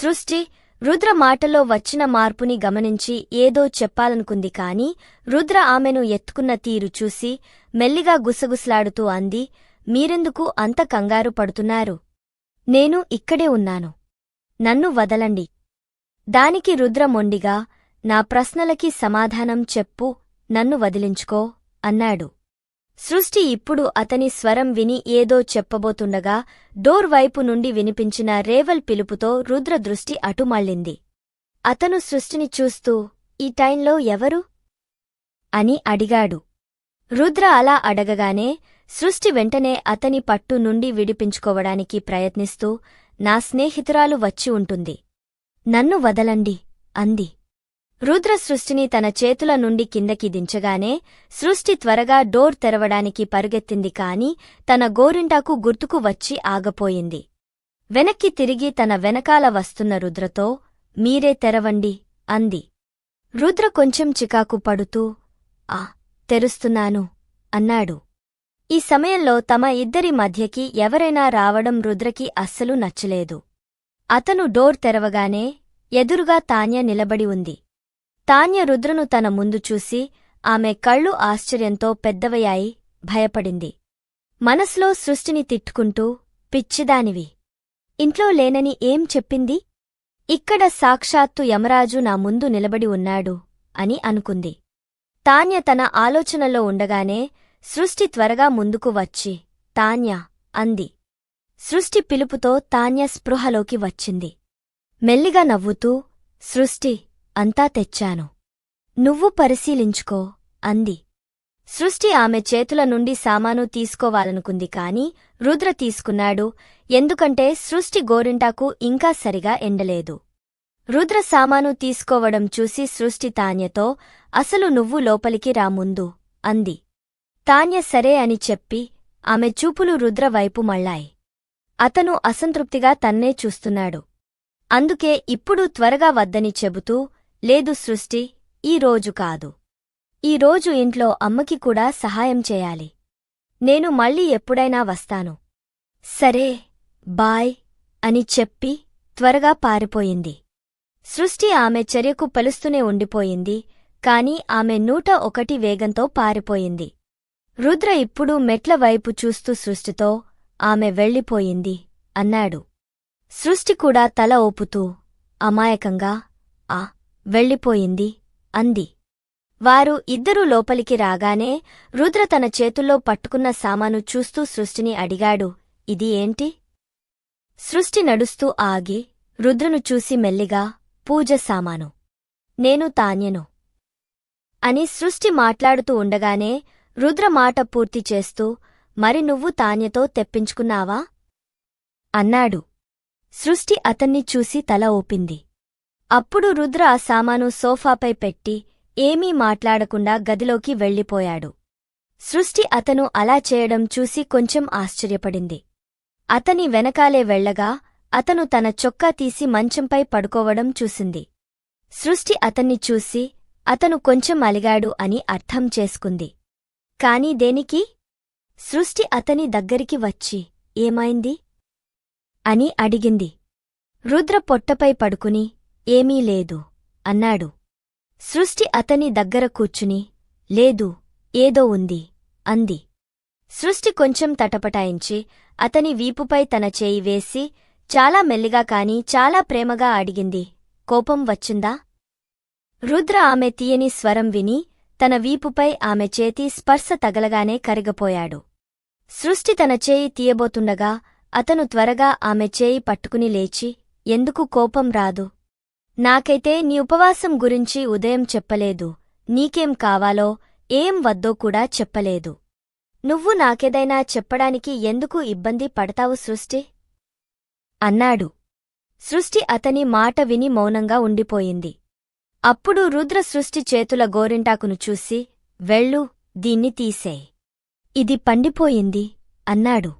సృష్టి రుద్ర మాటలో వచ్చిన మార్పుని గమనించి ఏదో చెప్పాలనుకుంది కాని రుద్ర ఆమెను ఎత్తుకున్న తీరు చూసి మెల్లిగా గుసగుసలాడుతూ అంది మీరెందుకు అంత కంగారు పడుతున్నారు? నేను ఇక్కడే ఉన్నాను. నన్ను వదలండి. దానికి రుద్ర మొండిగా నా ప్రశ్నలకి సమాధానం చెప్పు నన్ను వదిలించుకో అన్నాడు. సృష్టి ఇప్పుడు అతని స్వరం విని ఏదో చెప్పబోతుండగా డోర్ వైపు నుండి వినిపించిన రేవల్ పిలుపుతో రుద్ర దృష్టి అటుమళ్ళింది అతను సృష్టిని చూస్తూ ఈ టైంలో ఎవరు? అని అడిగాడు. రుద్ర అలా అడగగానే సృష్టి వెంటనే అతని పట్టు నుండి విడిపించుకోవడానికి ప్రయత్నిస్తూ నా స్నేహితురాలు వచ్చి ఉంటుంది. నన్ను వదలండి అంది. రుద్ర సృష్టిని తన చేతుల నుండి కిందకి దించగానే సృష్టి త్వరగా డోర్ తెరవడానికి పరుగెత్తింది కాని తన గోరింటాకు గుర్తుకు వచ్చి ఆగపోయింది. వెనక్కి తిరిగి తన వెనకాల వస్తున్న రుద్రతో మీరే తెరవండి అంది. రుద్ర కొంచెం చికాకు పడుతూ ఆ తెరుస్తున్నాను అన్నాడు. ఈ సమయంలో తమ ఇద్దరి మధ్యకి ఎవరైనా రావడం రుద్రకి అస్సలు నచ్చలేదు. అతను డోర్ తెరవగానే ఎదురుగా తాన్య నిలబడి ఉంది. తాన్య రుద్రను తన ముందు చూసి ఆమె కళ్ళు ఆశ్చర్యంతో పెద్దవయాయి భయపడింది. మనసులో సృష్టిని తిట్టుకుంటూ పిచ్చిదానివి. ఇంట్లో లేనని ఏం చెప్పింది? ఇక్కడ సాక్షాత్తు యమరాజు నా ముందు నిలబడి ఉన్నాడు అని అనుకుంది. తాన్య తన ఆలోచనలో ఉండగానే సృష్టి త్వరగా ముందుకు వచ్చి తాన్య అంది. సృష్టి పిలుపుతో తాన్య స్పృహలోకి వచ్చింది. మెల్లిగా నవ్వుతూ సృష్టి అంతా తెచ్చాను. నువ్వు పరిశీలించుకో అంది. సృష్టి ఆమె చేతుల నుండి సామాను తీసుకోవాలనుకుంది కాని రుద్ర తీసుకున్నాడు ఎందుకంటే సృష్టి గోరింటాకు ఇంకా సరిగా ఎండలేదు. రుద్ర సామాను తీసుకోవడం చూసి సృష్టి తాన్యతో అసలు నువ్వు లోపలికి రా ముందు అంది. తాన్య సరే అని చెప్పి ఆమె చూపులు రుద్ర వైపు మళ్ళాయి. అతను అసంతృప్తిగా తన్నే చూస్తున్నాడు. అందుకే ఇప్పుడు త్వరగా వద్దని చెబుతూ లేదు సృష్టి ఈ రోజు కాదు. ఈ రోజు ఇంట్లో అమ్మకి కూడా సహాయం చేయాలి. నేను మళ్ళీ ఎప్పుడైనా వస్తాను. సరే బాయ్ అని చెప్పి త్వరగా పారిపోయింది. సృష్టి ఆమె చర్యకు పలుస్తూనే ఉండిపోయింది కాని ఆమె నూట ఒకటి వేగంతో పారిపోయింది. రుద్ర ఇప్పుడు మెట్ల వైపు చూస్తూ సృష్టితో ఆమె వెళ్ళిపోయింది అన్నాడు. సృష్టి కూడా తల ఊపుతూ అమాయకంగా ఆ వెళ్ళిపోయింది అంది. వారు ఇద్దరూ లోపలికి రాగానే రుద్ర తన చేతుల్లో పట్టుకున్న సామాను చూస్తూ సృష్టిని అడిగాడు ఇది ఏంటి? సృష్టి నడుస్తూ ఆగి రుద్రను చూసి మెల్లిగా పూజ సామాను. నేను తాన్యను. అని సృష్టి మాట్లాడుతూ ఉండగానే రుద్ర మాట పూర్తి చేస్తూ మరి నువ్వు తాన్యతో తెప్పించుకున్నావా? అన్నాడు. సృష్టి అతన్ని చూసి తల ఊపింది. అప్పుడు రుద్ర ఆ సామాను సోఫాపై పెట్టి ఏమీ మాట్లాడకుండా గదిలోకి వెళ్ళిపోయాడు. సృష్టి అతను అలా చేయడం చూసి కొంచెం ఆశ్చర్యపడింది. అతని వెనకాలే వెళ్ళగా అతను తన చొక్కా తీసి మంచంపై పడుకోవడం చూసింది. సృష్టి అతన్ని చూసి అతను కొంచెం అలిగాడు అని అర్థం చేసుకుంది. కాని దేనికి? సృష్టి అతని దగ్గరికి వచ్చి ఏమైంది? అని అడిగింది. రుద్ర పొట్టపై పడుకుని ఏమీ లేదు. అన్నాడు. సృష్టి అతని దగ్గర కూర్చుని లేదు ఏదో ఉంది అంది. సృష్టి కొంచెం తటపటాయించి అతని వీపుపై తన చేయి వేసి చాలా మెల్లిగా కాని చాలా ప్రేమగా అడిగింది. కోపం వచ్చిందా? రుద్ర ఆమె తీయని స్వరం విని తన వీపుపై ఆమె చేతి స్పర్శ తగలగానే కరిగపోయాడు. సృష్టి తన చేయి తీయబోతుండగా అతను త్వరగా ఆమె చేయి పట్టుకుని లేచి ఎందుకు కోపం రాదు? నాకైతే నీ ఉపవాసం గురించి ఉదయం చెప్పలేదు. నీకేం కావాలో ఏం వద్దో కూడా చెప్పలేదు. నువ్వు నాకేదైనా చెప్పడానికి ఎందుకు ఇబ్బంది పడతావు సృష్టి? అన్నాడు. సృష్టి అతని మాట విని మౌనంగా ఉండిపోయింది. అప్పుడు రుద్ర సృష్టి చేతుల గోరింటాకును చూసి వెళ్ళు దీన్ని తీసేయ్. ఇది పండిపోయింది అన్నాడు.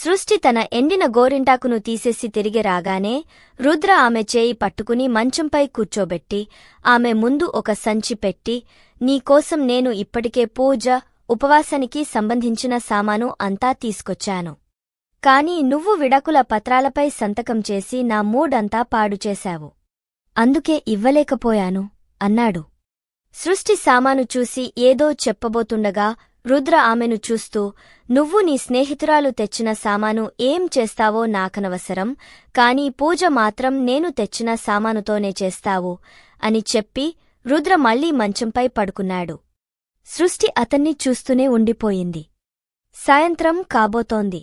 సృష్టి తన ఎండిన గోరింటాకును తీసేసి తిరిగి రాగానే రుద్ర ఆమె చేయి పట్టుకుని మంచంపై కూర్చోబెట్టి ఆమె ముందు ఒక సంచి పెట్టి నీకోసం నేను ఇప్పటికే పూజ ఉపవాసానికి సంబంధించిన సామాను అంతా తీసుకొచ్చాను. కాని నువ్వు విడకుల పత్రాలపై సంతకం చేసి నా మూడంతా పాడుచేశావు అందుకే ఇవ్వలేకపోయాను అన్నాడు. సృష్టి సామాను చూసి ఏదో చెప్పబోతుండగా రుద్ర ఆమెను చూస్తూ నువ్వు నీ స్నేహితురాలు తెచ్చిన సామాను ఏం చేస్తావో నాకనవసరం కాని పూజ మాత్రం నేను తెచ్చిన సామానుతోనే చేస్తావు అని చెప్పి రుద్ర మళ్ళీ మంచంపై పడుకున్నాడు. సృష్టి అతన్ని చూస్తూనే ఉండిపోయింది. సాయంత్రం కాబోతోంది.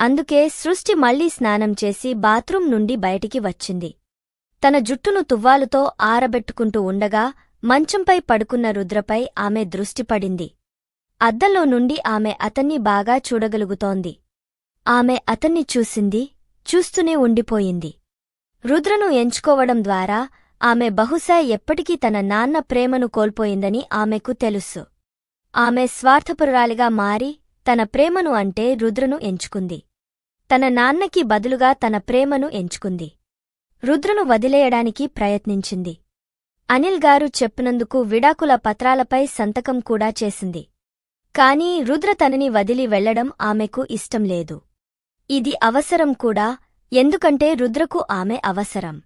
అందుకే సృష్టి మళ్ళీ స్నానం చేసి బాత్రూం నుండి బయటికి వచ్చింది. తన జుట్టును తువ్వాలుతో ఆరబెట్టుకుంటూ ఉండగా మంచంపై పడుకున్న రుద్రపై ఆమె దృష్టిపడింది అద్దంలో నుండి ఆమె అతన్ని బాగా చూడగలుగుతోంది. ఆమె అతన్ని చూసింది చూస్తూనే ఉండిపోయింది. రుద్రను ఎంచుకోవడం ద్వారా ఆమె బహుశా ఎప్పటికీ తన నాన్న ప్రేమను కోల్పోయిందని ఆమెకు తెలుసు. ఆమె స్వార్థపరురాలిగా మారి తన ప్రేమను అంటే రుద్రను ఎంచుకుంది. తన నాన్నకి బదులుగా తన ప్రేమను ఎంచుకుంది. రుద్రను వదిలేయడానికి ప్రయత్నించింది. అనిల్ గారు చెప్పినందుకు విడాకుల పత్రాలపై సంతకం కూడా చేసింది. కాని రుద్ర తనని వదిలి వెళ్ళడం ఆమెకు ఇష్టం లేదు. ఇది అవసరం కూడా ఎందుకంటే రుద్రకు ఆమె అవసరం.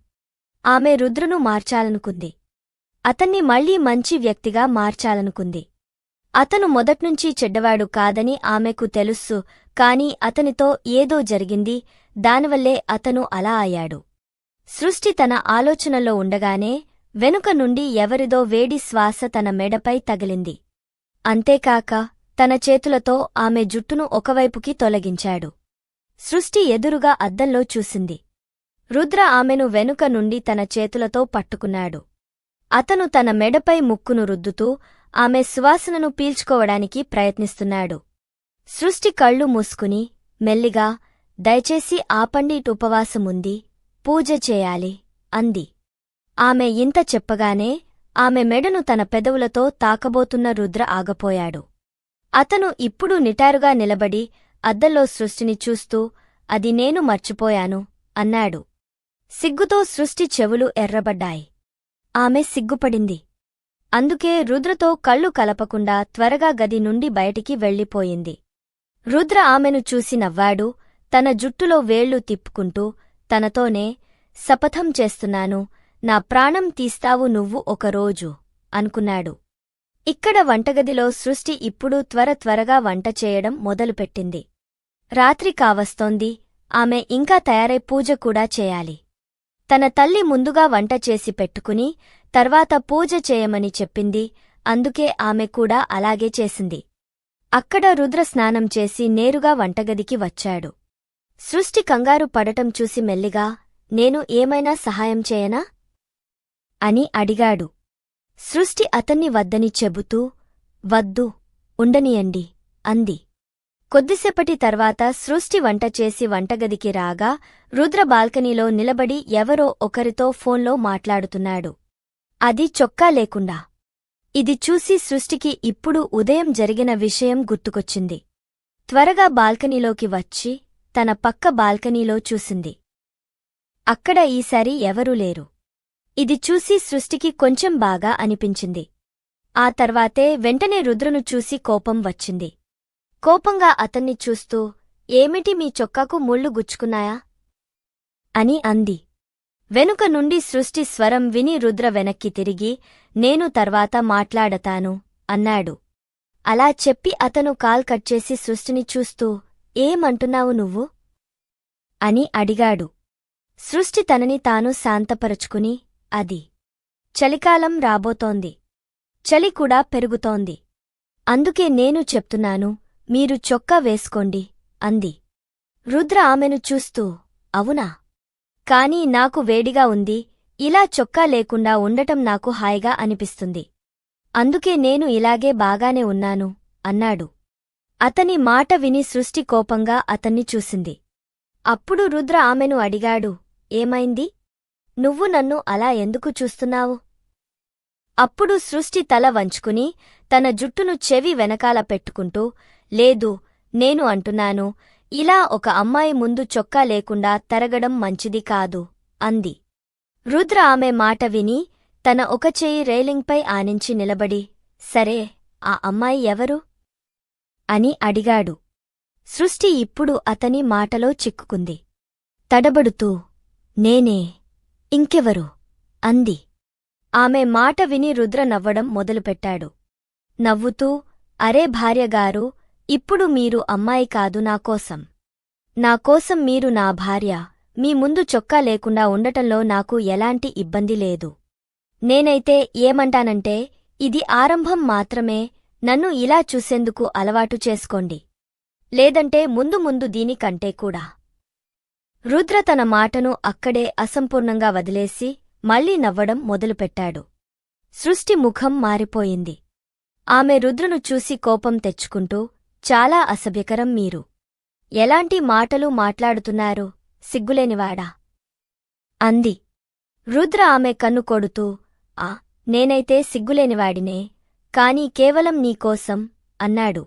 ఆమె రుద్రను మార్చాలనుకుంది. అతన్ని మళ్ళీ మంచి వ్యక్తిగా మార్చాలనుకుంది. అతను మొదట్నుంచీ చెడ్డవాడు కాదని ఆమెకు తెలుస్సు కాని అతనితో ఏదో జరిగింది దానివల్లే అతను అలా అయ్యాడు. సృష్టి తన ఆలోచనలో ఉండగానే వెనుక నుండి ఎవరిదో వేడి శ్వాస తన మెడపై తగిలింది. అంతేకాక తన చేతులతో ఆమె జుట్టును ఒకవైపుకి తొలగించాడు. సృష్టి ఎదురుగా అద్దంలో చూసింది. రుద్ర ఆమెను వెనుక నుండి తన చేతులతో పట్టుకున్నాడు. అతను తన మెడపై ముక్కును రుద్దుతూ ఆమె సువాసనను పీల్చుకోవడానికి ప్రయత్నిస్తున్నాడు. సృష్టి కళ్ళు మూసుకుని మెల్లిగా దయచేసి ఆపండి ఉపవాసముంది పూజ చేయాలి అంది. ఆమె ఇంత చెప్పగానే ఆమె మెడను తన పెదవులతో తాకబోతున్న రుద్ర ఆగపోయాడు. అతను ఇప్పుడు నిటారుగా నిలబడి అద్దంలో సృష్టిని చూస్తూ అది నేను మర్చిపోయాను అన్నాడు. సిగ్గుతో సృష్టి చెవులు ఎర్రబడ్డాయి. ఆమె సిగ్గుపడింది. అందుకే రుద్రతో కళ్ళు కలపకుండా త్వరగా గది నుండి బయటికి వెళ్ళిపోయింది. రుద్ర ఆమెను చూసి నవ్వాడు తన జుట్టులో వేళ్ళు తిప్పుకుంటూ తనతోనే శపథం చేస్తున్నాను నా ప్రాణం తీస్తావు నువ్వు ఒకరోజు అనుకున్నాడు. ఇక్కడ వంటగదిలో సృష్టి ఇప్పుడు త్వర త్వరగా వంట చేయడం మొదలుపెట్టింది. రాత్రి కావస్తోంది ఆమె ఇంకా తయారై పూజ కూడా చేయాలి. తన తల్లి ముందుగా వంట చేసి పెట్టుకుని తర్వాత పూజ చేయమని చెప్పింది అందుకే ఆమె కూడా అలాగే చేసింది. అక్కడ రుద్ర స్నానం చేసి నేరుగా వంటగదికి వచ్చాడు. సృష్టి కంగారు పడటం చూసి మెల్లిగా నేను ఏమైనా సహాయం చేయనా? అని అడిగాడు. సృష్టి అతన్ని వద్దని చెబుతూ వద్దు ఉండనియండి అంది. కొద్దిసేపటి తర్వాత సృష్టి వంట చేసి వంటగదికి రాగా రుద్ర బాల్కనీలో నిలబడి ఎవరో ఒకరితో ఫోన్లో మాట్లాడుతున్నాడు. అది చొక్కా లేకుండా. ఇది చూసి సృష్టికి ఇప్పుడు ఉదయం జరిగిన విషయం గుర్తుకొచ్చింది. త్వరగా బాల్కనీలోకి వచ్చి తన పక్క బాల్కనీలో చూసింది. అక్కడ ఈసారి ఎవరూ లేరు. ఇది చూసి సృష్టికి కొంచెం బాగా అనిపించింది. ఆ తర్వాతే వెంటనే రుద్రను చూసి కోపం వచ్చింది. కోపంగా అతన్ని చూస్తూ ఏమిటి మీ చొక్కాకు ముళ్ళు గుచ్చుకున్నాయా అని అంది. వెనుక నుండి సృష్టి స్వరం విని రుద్ర వెనక్కి తిరిగి నేను తర్వాత మాట్లాడతాను అన్నాడు. అలా చెప్పి అతను కాల్ కట్ చేసి సృష్టిని చూస్తూ ఏమంటున్నావు నువ్వు అని అడిగాడు. సృష్టి తనని తాను శాంతపరుచుకుని అది. చలికాలం రాబోతోంది. చలి కూడా పెరుగుతోంది. అందుకే నేను చెప్తున్నాను మీరు చొక్కా వేసుకోండి అంది. రుద్ర ఆమెను చూస్తూ అవునా? కాని నాకు వేడిగా ఉంది ఇలా చొక్కా లేకుండా ఉండటం నాకు హాయిగా అనిపిస్తుంది. అందుకే నేను ఇలాగే బాగానే ఉన్నాను అన్నాడు. అతని మాట విని సృష్టి కోపంగా అతన్ని చూసింది. అప్పుడు రుద్ర ఆమెను అడిగాడు ఏమైంది? నువ్వు నన్ను అలా ఎందుకు చూస్తున్నావు? అప్పుడు సృష్టి తల వంచుకుని తన జుట్టును చెవి వెనకాల పెట్టుకుంటూ లేదు నేను అంటున్నాను ఇలా ఒక అమ్మాయి ముందు చొక్కా లేకుండా తరగడం మంచిది కాదు అంది. రుద్ర ఆమె మాట విని తన ఒక చేయి రైలింగ్పై ఆనించి నిలబడి సరే ఆ అమ్మాయి ఎవరు? అని అడిగాడు. సృష్టి ఇప్పుడు అతని మాటలో చిక్కుకుంది. తడబడుతూ నేనే. ఇంకెవరు? అంది. ఆమె మాట విని రుద్ర నవ్వడం మొదలుపెట్టాడు. నవ్వుతూ అరే భార్యగారు ఇప్పుడు మీరు అమ్మాయి కాదు నాకోసం నాకోసం మీరు నా భార్య మీ ముందు చొక్కా లేకుండా ఉండటంలో నాకు ఎలాంటి ఇబ్బంది లేదు. నేనైతే ఏమంటానంటే ఇది ఆరంభం మాత్రమే నన్ను ఇలా చూసేందుకు అలవాటు చేసుకోండి. లేదంటే ముందు ముందు దీనికంటే కూడా. రుద్ర తన మాటను అక్కడే అసంపూర్ణంగా వదిలేసి మళ్ళీ నవ్వడం మొదలుపెట్టాడు. సృష్టి ముఖం మారిపోయింది. ఆమె రుద్రను చూసి కోపం తెచ్చుకుంటూ చాలా అసభ్యకరం మీరు. ఎలాంటి మాటలు మాట్లాడుతున్నారు సిగ్గులేనివాడా అంది. రుద్ర ఆమె కన్ను కొడుతూ ఆ నేనైతే సిగ్గులేనివాడినే కాని కేవలం నీకోసం అన్నాడు.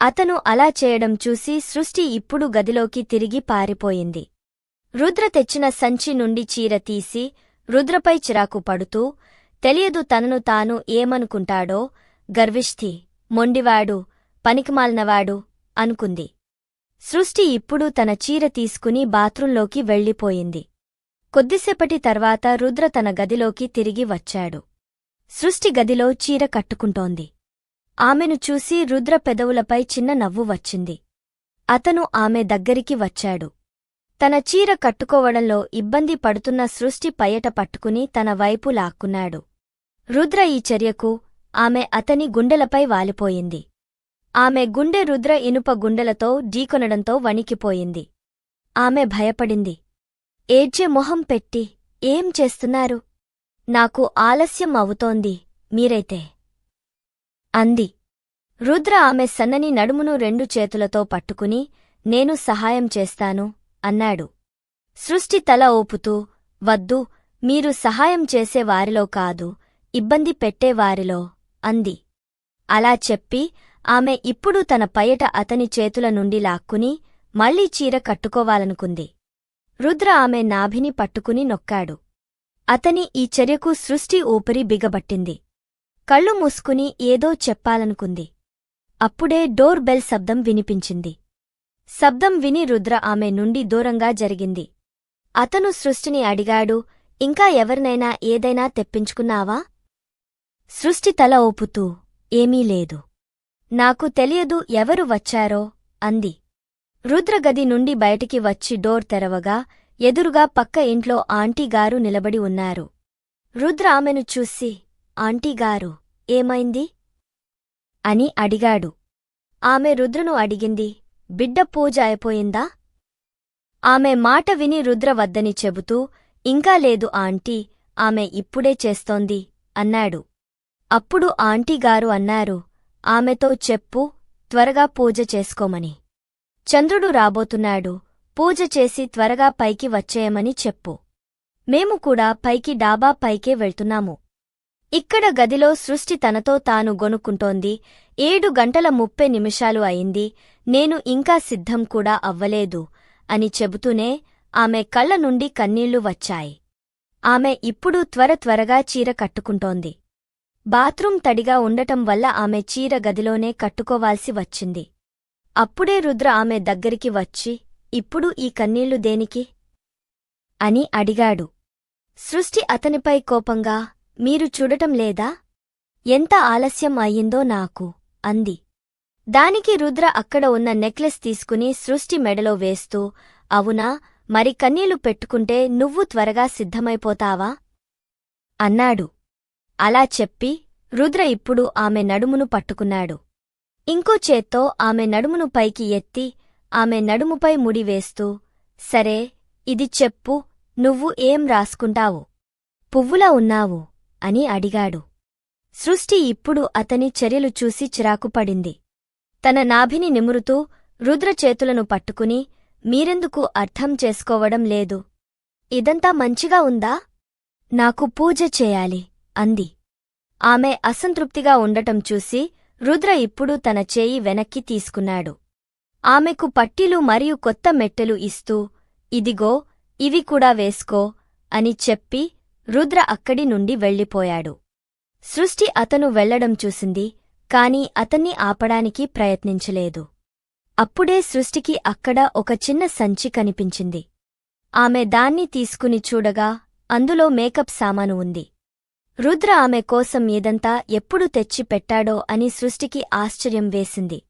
అతను అలా చేయడం చూసి సృష్టి ఇప్పుడు గదిలోకి తిరిగి పారిపోయింది. రుద్ర తెచ్చిన సంచి నుండి చీర తీసి రుద్రపై చిరాకు పడుతూ తెలియదు తనను తాను ఏమనుకుంటాడో గర్విష్ఠి మొండివాడు పనికిమాలినవాడు అనుకుంది. సృష్టి ఇప్పుడు తన చీర తీసుకుని బాత్రూంలోకి వెళ్ళిపోయింది. కొద్దిసేపటి తర్వాత రుద్ర తన గదిలోకి తిరిగి వచ్చాడు. సృష్టి గదిలో చీర కట్టుకుంటోంది. ఆమెను చూసి రుద్ర పెదవులపై చిన్న నవ్వు వచ్చింది. అతను ఆమె దగ్గరికి వచ్చాడు. తన చీర కట్టుకోవడంలో ఇబ్బంది పడుతున్న సృష్టి పయట పట్టుకుని తన వైపు లాక్కున్నాడు. రుద్ర ఈ చర్యకు ఆమె అతని గుండెలపై వాలిపోయింది. ఆమె గుండె రుద్ర ఇనుప గుండెలతో ఢీకొనడంతో వణికిపోయింది. ఆమె భయపడింది. ఏడ్చే మొహం పెట్టి ఏం చేస్తున్నారు? నాకు ఆలస్యం అవుతోంది మీరైతే అంది. రుద్ర ఆమె సన్నని నడుమును రెండు చేతులతో పట్టుకుని నేను సహాయం చేస్తాను అన్నాడు. సృష్టి తల ఊపుతూ వద్దు మీరు సహాయం చేసేవారిలో కాదు ఇబ్బంది పెట్టేవారిలో అంది. అలా చెప్పి ఆమె ఇప్పుడు తన పయట అతని చేతుల నుండి లాక్కుని మళ్ళీ చీర కట్టుకోవాలనుకుంది. రుద్ర ఆమె నాభిని పట్టుకుని నొక్కాడు. అతని ఈ చర్యకు సృష్టి ఊపిరి బిగబట్టింది. కళ్ళు మూసుకుని ఏదో చెప్పాలనుకుంది. అప్పుడే డోర్ బెల్ శబ్దం వినిపించింది. శబ్దం విని రుద్ర ఆమె నుండి దూరంగా జరిగింది. అతను సృష్టిని అడిగాడు ఇంకా ఎవరినైనా ఏదైనా తెప్పించుకున్నావా? సృష్టి తల ఊపుతూ ఏమీ లేదు. నాకు తెలియదు ఎవరు వచ్చారో అంది. రుద్రగది నుండి బయటికి వచ్చి డోర్ తెరవగా ఎదురుగా పక్క ఇంట్లో ఆంటీగారు నిలబడి ఉన్నారు. రుద్ర ఆమెను చూసి ఆంటీగారు ఏమైంది? అని అడిగాడు. ఆమె రుద్రను అడిగింది బిడ్డ పూజ అయిపోయిందా ఆమె మాట విని రుద్ర వద్దని చెబుతూ ఇంకా లేదు ఆంటీ ఆమె ఇప్పుడే చేస్తోంది అన్నాడు. అప్పుడు ఆంటీగారు అన్నారు ఆమెతో చెప్పు త్వరగా పూజ చేసుకోమని. చంద్రుడు రాబోతున్నాడు పూజ చేసి త్వరగా పైకి వచ్చేయమని చెప్పు. మేము కూడా పైకి డాబా పైకే వెళ్తున్నాము. ఇక్కడ గదిలో సృష్టి తనతో తాను గొనుక్కుంటోంది. ఏడు గంటల ముప్పై నిమిషాలు అయింది. నేను ఇంకా సిద్ధం కూడా అవ్వలేదు అని చెబుతూనే ఆమె కళ్ళ నుండి కన్నీళ్ళు వచ్చాయి. ఆమె ఇప్పుడు త్వర త్వరగా చీర కట్టుకుంటోంది. బాత్రూం తడిగా ఉండటం వల్ల ఆమె చీర గదిలోనే కట్టుకోవాల్సి వచ్చింది. అప్పుడే రుద్ర ఆమె దగ్గరికి వచ్చి ఇప్పుడు ఈ కన్నీళ్ళు దేనికి? అని అడిగాడు. సృష్టి అతనిపై కోపంగా మీరు చూడటం లేదా? ఎంత ఆలస్యం అయ్యిందో నాకు అంది. దానికి రుద్ర అక్కడ ఉన్న నెక్లెస్ తీసుకుని సృష్టి మెడలో వేస్తూ అవునా మరి కన్నీళ్ళు పెట్టుకుంటే నువ్వు త్వరగా సిద్ధమైపోతావా? అన్నాడు. అలా చెప్పి రుద్ర ఇప్పుడు ఆమె నడుమును పట్టుకున్నాడు. ఇంకో చేత్తో ఆమె నడుమును పైకి ఎత్తి ఆమె నడుముపై ముడివేస్తూ సరే ఇది చెప్పు నువ్వు ఏం రాసుకుంటావు? పువ్వులా ఉన్నావు. అని అడిగాడు. సృష్టి ఇప్పుడు అతని చర్యలు చూసి చిరాకుపడింది తన నాభిని నిమురుతూ రుద్ర చేతులను పట్టుకుని మీరెందుకు అర్థం చేసుకోవడం లేదు? ఇదంతా మంచిగా ఉందా? నాకు పూజ చేయాలి అంది. ఆమె అసంతృప్తిగా ఉండటం చూసి రుద్ర ఇప్పుడు తన చేయి వెనక్కి తీసుకున్నాడు. ఆమెకు పట్టీలు మరియు కొత్త మెట్టెలు ఇస్తూ ఇదిగో ఇవి కూడా వేసుకో అని చెప్పి రుద్ర అక్కడి నుండి వెళ్ళిపోయాడు. సృష్టి అతను వెళ్ళడం చూసింది కాని అతన్ని ఆపడానికి ప్రయత్నించలేదు. అప్పుడే సృష్టికి అక్కడ ఒక చిన్న సంచి కనిపించింది. ఆమె దాన్ని తీసుకుని చూడగా అందులో మేకప్ సామాను ఉంది. రుద్ర ఆమె కోసం ఏదంతా ఎప్పుడు తెచ్చి పెట్టాడో అని సృష్టికి ఆశ్చర్యం వేసింది.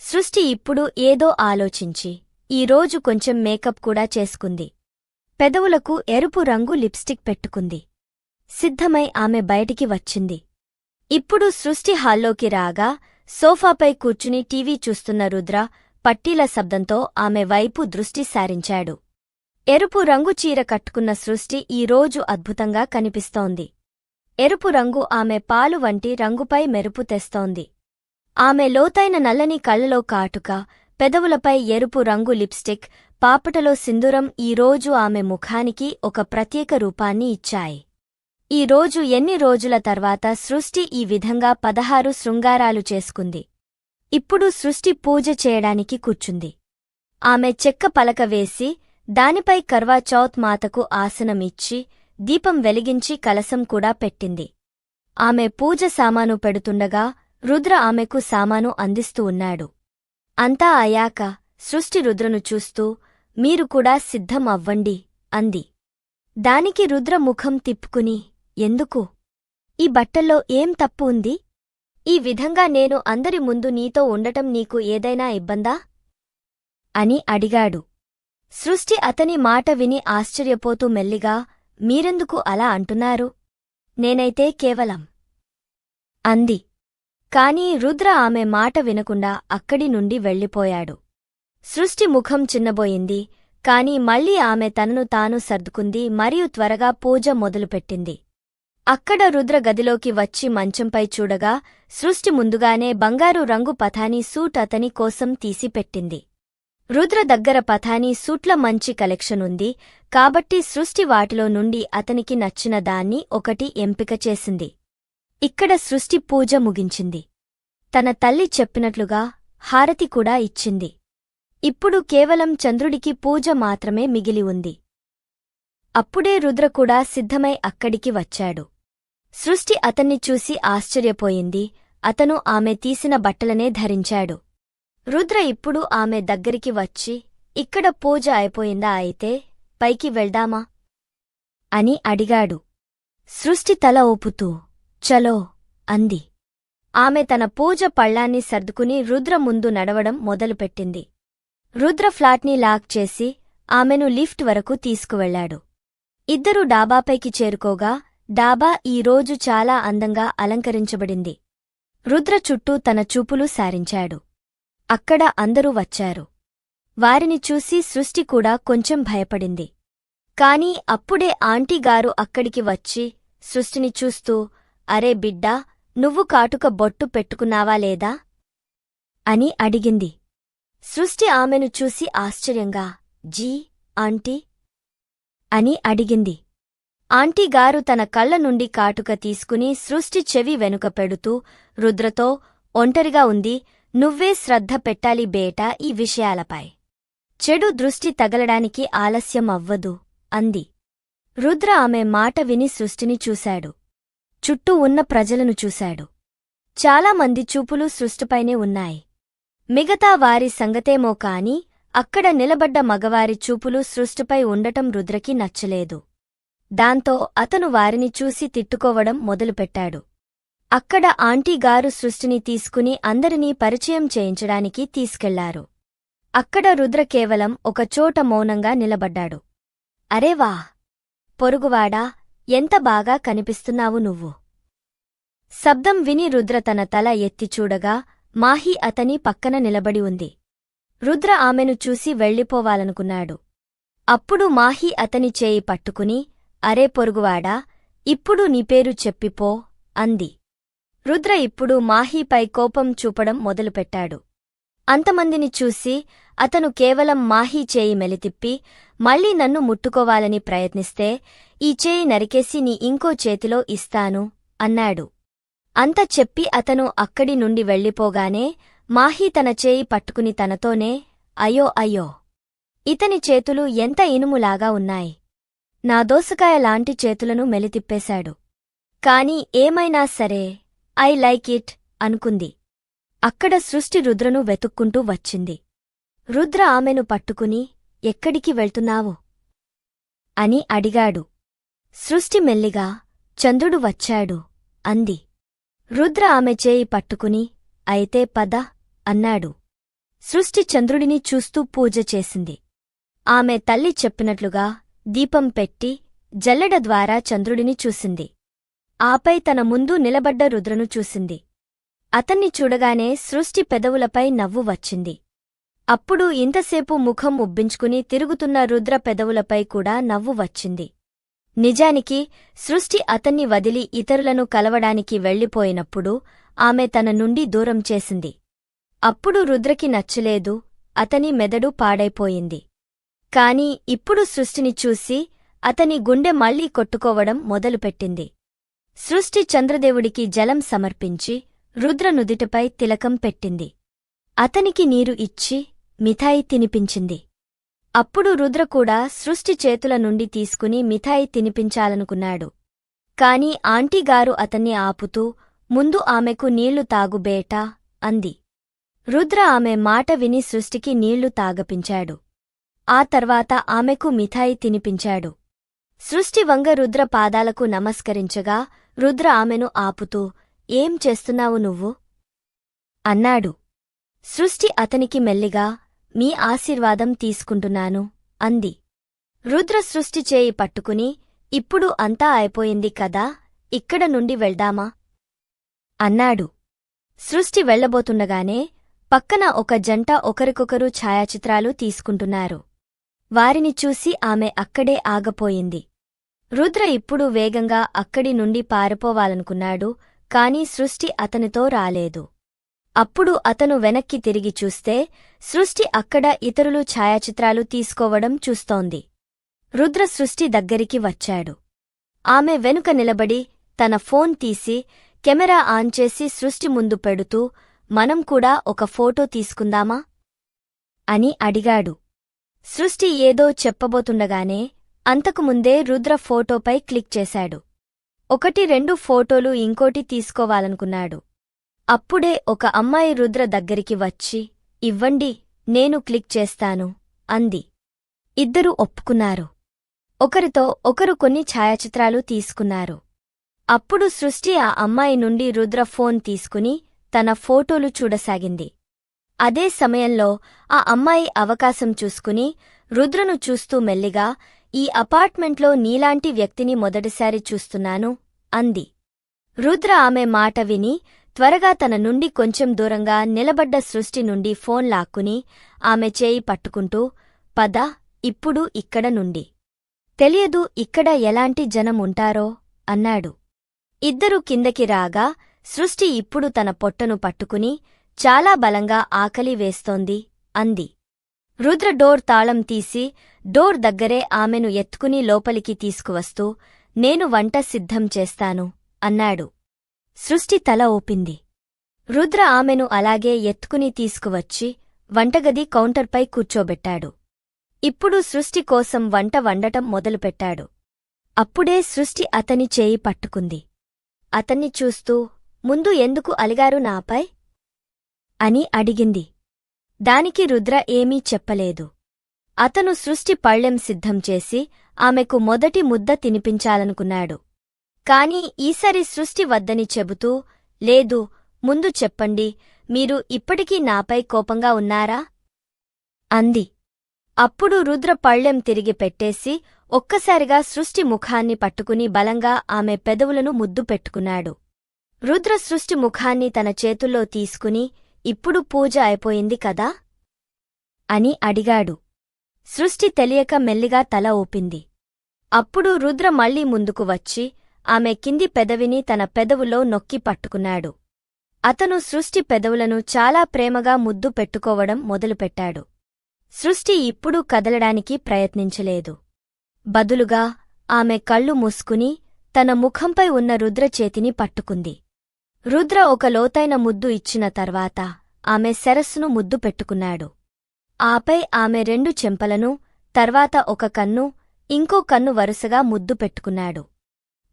సృష్టి ఇప్పుడు ఏదో ఆలోచించి ఈరోజు కొంచెం మేకప్ కూడా చేసుకుంది. పెదవులకు ఎరుపు రంగు లిప్స్టిక్ పెట్టుకుంది. సిద్ధమై ఆమె బయటికి వచ్చింది. ఇప్పుడు సృష్టి హాల్లోకి రాగా సోఫాపై కూర్చుని టీవీ చూస్తున్న రుద్ర పట్టీల శబ్దంతో ఆమె వైపు దృష్టి సారించాడు. ఎరుపు రంగు చీర కట్టుకున్న సృష్టి ఈరోజు అద్భుతంగా కనిపిస్తోంది. ఎరుపు రంగు ఆమె పాలు వంటి రంగుపై మెరుపు తెస్తోంది. ఆమె లోతైన నల్లని కళ్ళలో కాటుక పెదవులపై ఎరుపు రంగు లిప్స్టిక్ పాపటలో సింధూరం ఈరోజు ఆమె ముఖానికి ఒక ప్రత్యేక రూపాన్ని ఇచ్చాయి. ఈ రోజు ఎన్ని రోజుల తర్వాత సృష్టి ఈ విధంగా పదహారు శృంగారాలు చేసుకుంది. ఇప్పుడు సృష్టి పూజ చేయడానికి కూర్చుంది. ఆమె చెక్క పలక వేసి దానిపై కర్వాచౌత్ మాతకు ఆసనమిచ్చి దీపం వెలిగించి కలసం కూడా పెట్టింది. ఆమె పూజ సామాను పెడుతుండగా రుద్ర ఆమెకు సామాను అందిస్తూ ఉన్నాడు. అంతా అయాక సృష్టి రుద్రను చూస్తూ మీరు కూడా సిద్ధం అవ్వండి అంది. దానికి రుద్ర ముఖం తిప్పుకుని ఎందుకు? ఈ బట్టల్లో ఏం తప్పు ఉంది? ఈ విధంగా నేను అందరి ముందు నీతో ఉండటం నీకు ఏదైనా ఇబ్బందా? అని అడిగాడు. సృష్టి అతని మాట విని ఆశ్చర్యపోతూ మెల్లిగా మీరెందుకు అలా అంటున్నారు? నేనైతే కేవలం అంది. కాని రుద్ర ఆమె మాట వినకుండా అక్కడి నుండి వెళ్ళిపోయాడు. సృష్టి ముఖం చిన్నబోయింది. కాని మళ్ళీ ఆమె తనను తాను సర్దుకుంది మరియు త్వరగా పూజ మొదలుపెట్టింది. అక్కడ రుద్ర గదిలోకి వచ్చి మంచంపై చూడగా సృష్టి ముందుగానే బంగారు రంగు పథానీ సూట్ అతని కోసం తీసిపెట్టింది. రుద్ర దగ్గర పథానీ సూట్ల మంచి కలెక్షన్ ఉంది కాబట్టి సృష్టి వాటిలో నుండి అతనికి నచ్చిన దాన్ని ఒకటి ఎంపిక చేసింది. ఇక్కడ సృష్టి పూజ ముగించింది. తన తల్లి చెప్పినట్లుగా హారతి కూడా ఇచ్చింది. ఇప్పుడు కేవలం చంద్రుడికి పూజ మాత్రమే మిగిలి ఉంది. అప్పుడే రుద్ర కూడా సిద్ధమై అక్కడికి వచ్చాడు. సృష్టి అతన్ని చూసి ఆశ్చర్యపోయింది. అతను ఆమె తీసిన బట్టలనే ధరించాడు. రుద్ర ఇప్పుడు ఆమె దగ్గరికి వచ్చి ఇక్కడ పూజ అయిపోయిందా అయితే? పైకి వెళ్దామా అని అడిగాడు. సృష్టి తల ఊపుతూ చలో అంది. ఆమె తన పూజ పళ్ళాన్ని సర్దుకుని రుద్ర ముందు నడవడం మొదలుపెట్టింది. రుద్ర ఫ్లాట్ని లాక్ చేసి ఆమెను లిఫ్ట్ వరకు తీసుకువెళ్ళాడు ఇద్దరూ డాబాపైకి చేరుకోగా డాబా ఈరోజు చాలా అందంగా అలంకరించబడింది. రుద్ర చుట్టూ తన చూపులు సారించాడు. అక్కడ అందరూ వచ్చారు. వారిని చూసి సృష్టి కూడా కొంచెం భయపడింది. కాని అప్పుడే ఆంటీగారు అక్కడికి వచ్చి సృష్టిని చూస్తూ అరే బిడ్డా నువ్వు కాటుక బొట్టు పెట్టుకున్నావా లేదా? అని అడిగింది. సృష్టి ఆమెను చూసి ఆశ్చర్యంగా జీ ఆంటీ? అని అడిగింది. ఆంటీగారు తన కళ్ళ నుండి కాటుక తీసుకుని సృష్టి చెవి వెనుక పెడుతూ రుద్రతో ఒంటరిగా ఉంది నువ్వే శ్రద్ధ పెట్టాలి బేటా ఈ విషయాలపై. చెడు దృష్టి తగలడానికి ఆలస్యం అవ్వదు అంది. రుద్ర ఆమె మాట విని సృష్టిని చూశాడు. చుట్టూ ఉన్న ప్రజలను చూశాడు. చాలామంది చూపులు సృష్టిపైనే ఉన్నాయి. మిగతా వారి సంగతేమో కాని అక్కడ నిలబడ్డ మగవారి చూపులు సృష్టిపై ఉండటం రుద్రకి నచ్చలేదు. దాంతో అతను వారిని చూసి తిట్టుకోవడం మొదలుపెట్టాడు. అక్కడ ఆంటీగారు సృష్టిని తీసుకుని అందరినీ పరిచయం చేయించడానికి తీసుకెళ్ళారు. అక్కడ రుద్ర కేవలం ఒకచోట మౌనంగా నిలబడ్డాడు. అరేవా పొరుగువాడా! ఎంత బాగా కనిపిస్తున్నావు నువ్వు! శబ్దం విని రుద్ర తన తల ఎత్తి చూడగా మాహి అతని పక్కన నిలబడి ఉంది. రుద్ర ఆమెను చూసి వెళ్ళిపోవాలనుకున్నాడు. అప్పుడు మాహి అతని చేయి పట్టుకుని అరే పొరుగువాడా ఇప్పుడు నీ పేరు చెప్పిపో అంది. రుద్ర ఇప్పుడు మాహీపై కోపం చూపడం మొదలుపెట్టాడు. అంతమందిని చూసి అతను కేవలం మాహీ చేయి మెలితిప్పి మళ్ళీ నన్ను ముట్టుకోవాలని ప్రయత్నిస్తే ఈ చేయి నరికేసి నీ ఇంకో చేతిలో ఇస్తాను అన్నాడు. అంత చెప్పి అతను అక్కడి నుండి వెళ్ళిపోగానే మాహీ తన చేయి పట్టుకుని తనతోనే అయ్యో అయ్యో ఇతని చేతులు ఎంత ఇనుములాగా ఉన్నాయి. నా దోసకాయ లాంటి చేతులను మెలితిప్పేశాడు. కాని ఏమైనా సరే ఐ లైక్ ఇట్ అనుకుంది. అక్కడ సృష్టి రుద్రను వెతుక్కుంటూ వచ్చింది. రుద్ర ఆమెను పట్టుకుని ఎక్కడికి వెళ్తున్నావు అని అడిగాడు. సృష్టి మెల్లిగా చంద్రుడు వచ్చాడు అంది. రుద్ర ఆమె చేయి పట్టుకుని అయితే పద అన్నాడు. సృష్టి చంద్రుడిని చూస్తూ పూజ చేసింది. ఆమె తల్లి చెప్పినట్లుగా దీపం పెట్టి జల్లెడ ద్వారా చంద్రుడిని చూసింది. ఆపై తన ముందు నిలబడ్డ రుద్రను చూసింది. అతన్ని చూడగానే సృష్టి పెదవులపై నవ్వు వచ్చింది. అప్పుడు ఇంతసేపు ముఖం ఉబ్బించుకుని తిరుగుతున్న రుద్ర పెదవులపై కూడా నవ్వు వచ్చింది. నిజానికి సృష్టి అతన్ని వదిలి ఇతరులను కలవడానికి వెళ్ళిపోయినప్పుడు ఆమె తన నుండి దూరం చేసింది. అప్పుడు రుద్రకి నచ్చలేదు అతని మెదడు పాడైపోయింది. కాని ఇప్పుడు సృష్టిని చూసి అతని గుండె మళ్ళీ కొట్టుకోవడం మొదలుపెట్టింది. సృష్టి చంద్రదేవుడికి జలం సమర్పించి రుద్ర నుదిటిపై తిలకం పెట్టింది. అతనికి నీరు ఇచ్చి మిఠాయి తినిపించింది. అప్పుడు రుద్ర కూడా సృష్టి చేతుల నుండి తీసుకుని మిఠాయి తినిపించాలనుకున్నాడు. కాని ఆంటీగారు అతన్ని ఆపుతూ ముందు ఆమెకు నీళ్ళు తాగు బేటా అంది. రుద్ర ఆమె మాట విని సృష్టికి నీళ్ళు తాగపించాడు. ఆ తర్వాత ఆమెకు మిఠాయి తినిపించాడు. సృష్టి వంగ రుద్ర పాదాలకు నమస్కరించగా రుద్ర ఆమెను ఆపుతూ ఏం చేస్తున్నావు నువ్వు? అన్నాడు. సృష్టి అతనికి మెల్లిగా మీ ఆశీర్వాదం తీసుకుంటున్నాను అంది. రుద్ర సృష్టి చేయి పట్టుకుని ఇప్పుడు అంతా అయిపోయింది కదా ఇక్కడ నుండి వెళ్దామా? అన్నాడు. సృష్టి వెళ్ళబోతుండగానే పక్కన ఒక జంట ఒకరికొకరు ఛాయాచిత్రాలు తీసుకుంటున్నారు. వారిని చూసి ఆమె అక్కడే ఆగపోయింది. రుద్ర ఇప్పుడు వేగంగా అక్కడి నుండి పారిపోవాలనుకున్నాడు కాని సృష్టి అతనితో రాలేదు. అప్పుడు అతను వెనక్కి తిరిగి చూస్తే సృష్టి అక్కడ ఇతరులు ఛాయాచిత్రాలు తీసుకోవడం చూస్తోంది. రుద్ర సృష్టి దగ్గరికి వచ్చాడు. ఆమె వెనుక నిలబడి తన ఫోన్ తీసి కెమెరా ఆన్ చేసి సృష్టి ముందు పెడుతూ మనం కూడా ఒక ఫోటో తీసుకుందామా? అని అడిగాడు. సృష్టి ఏదో చెప్పబోతుండగానే అంతకుముందే రుద్ర ఫోటోపై క్లిక్ చేశాడు. ఒకటి రెండు ఫోటోలు ఇంకోటి తీసుకోవాలనుకున్నాడు. అప్పుడే ఒక అమ్మాయి రుద్ర దగ్గరికి వచ్చి ఇవ్వండి నేను క్లిక్ చేస్తాను అంది. ఇద్దరూ ఒప్పుకున్నారు. ఒకరితో ఒకరు కొన్ని ఛాయాచిత్రాలు తీసుకున్నారు. అప్పుడు సృష్టి ఆ అమ్మాయి నుండి రుద్ర ఫోన్ తీసుకుని తన ఫోటోలు చూడసాగింది. అదే సమయంలో ఆ అమ్మాయి అవకాశం చూసుకుని రుద్రను చూస్తూ మెల్లిగా ఈ అపార్ట్మెంట్లో నీలాంటి వ్యక్తిని మొదటిసారి చూస్తున్నాను అంది. రుద్ర ఆమె మాట విని త్వరగా తన నుండి కొంచెం దూరంగా నిలబడ్డ సృష్టి నుండి ఫోన్ లాక్కుని ఆమె చేయి పట్టుకుంటూ పద ఇప్పుడు ఇక్కడ నుండి. తెలియదు ఇక్కడ ఎలాంటి జనం ఉంటారో అన్నాడు. ఇద్దరూ కిందకి రాగా సృష్టి ఇప్పుడు తన పొట్టను పట్టుకుని చాలా బలంగా ఆకలి వేస్తోంది అంది. రుద్ర డోర్ తాళం తీసి డోర్ దగ్గరే ఆమెను ఎత్తుకుని లోపలికి తీసుకువస్తూ నేను వంట సిద్ధం చేస్తాను అన్నాడు. సృష్టి తల ఊపింది. రుద్ర ఆమెను అలాగే ఎత్తుకుని తీసుకువచ్చి వంటగది కౌంటర్పై కూర్చోబెట్టాడు. ఇప్పుడు సృష్టి కోసం వంట వండటం మొదలుపెట్టాడు. అప్పుడే సృష్టి అతని చేయి పట్టుకుంది. అతన్ని చూస్తూ ముందు ఎందుకు అలిగారు నాపై? అని అడిగింది. దానికి రుద్ర ఏమీ చెప్పలేదు. అతను సృష్టి పళ్ళెం సిద్ధం చేసి ఆమెకు మొదటి ముద్ద తినిపించాలనుకున్నాడు. కాని ఈసారి సృష్టి వద్దని చెబుతూ లేదు ముందు చెప్పండి మీరు ఇప్పటికీ నాపై కోపంగా ఉన్నారా? అంది. అప్పుడు రుద్ర పళ్ళెం తిరిగి పెట్టేసి ఒక్కసారిగా సృష్టి ముఖాన్ని పట్టుకుని బలంగా ఆమె పెదవులను ముద్దు పెట్టుకున్నాడు. రుద్ర సృష్టి ముఖాన్ని తన చేతుల్లో తీసుకుని ఇప్పుడు పూజ అయిపోయింది కదా అని అడిగాడు. సృష్టి తెలియక మెల్లిగా తల ఊపింది. అప్పుడు రుద్ర మళ్ళీ ముందుకు వచ్చి ఆమె కింది పెదవిని తన పెదవులో నొక్కి పట్టుకున్నాడు. అతను సృష్టి పెదవులను చాలా ప్రేమగా ముద్దు పెట్టుకోవడం మొదలుపెట్టాడు. సృష్టి ఇప్పుడు కదలడానికి ప్రయత్నించలేదు. బదులుగా ఆమె కళ్ళు మూసుకుని తన ముఖంపై ఉన్న రుద్ర చేతిని పట్టుకుంది. రుద్ర ఒక లోతైన ముద్దు ఇచ్చిన తర్వాత ఆమె శరస్సును ముద్దు పెట్టుకున్నాడు. ఆపై ఆమె రెండు చెంపలను తర్వాత ఒక కన్ను ఇంకో కన్ను వరుసగా ముద్దు పెట్టుకున్నాడు.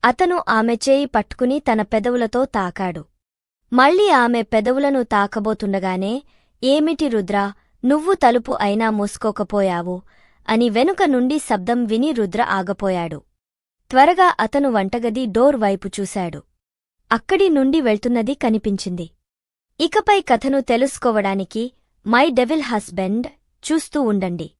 అతను ఆమె చేయి పట్టుకుని తన పెదవులతో తాకాడు. మళ్ళీ ఆమె పెదవులను తాకబోతుండగానే ఏమిటి రుద్రా నువ్వు తలుపు అయినా మూసుకోకపోయావు అని వెనుక నుండి శబ్దం విని రుద్ర ఆగపోయాడు. త్వరగా అతను వంటగది డోర్ వైపు చూశాడు. అక్కడి నుండి వెళ్తున్నది కనిపించింది. ఇకపై కథను తెలుసుకోవడానికి మై డెవిల్ హస్బెండ్ చూస్తూ ఉండండి.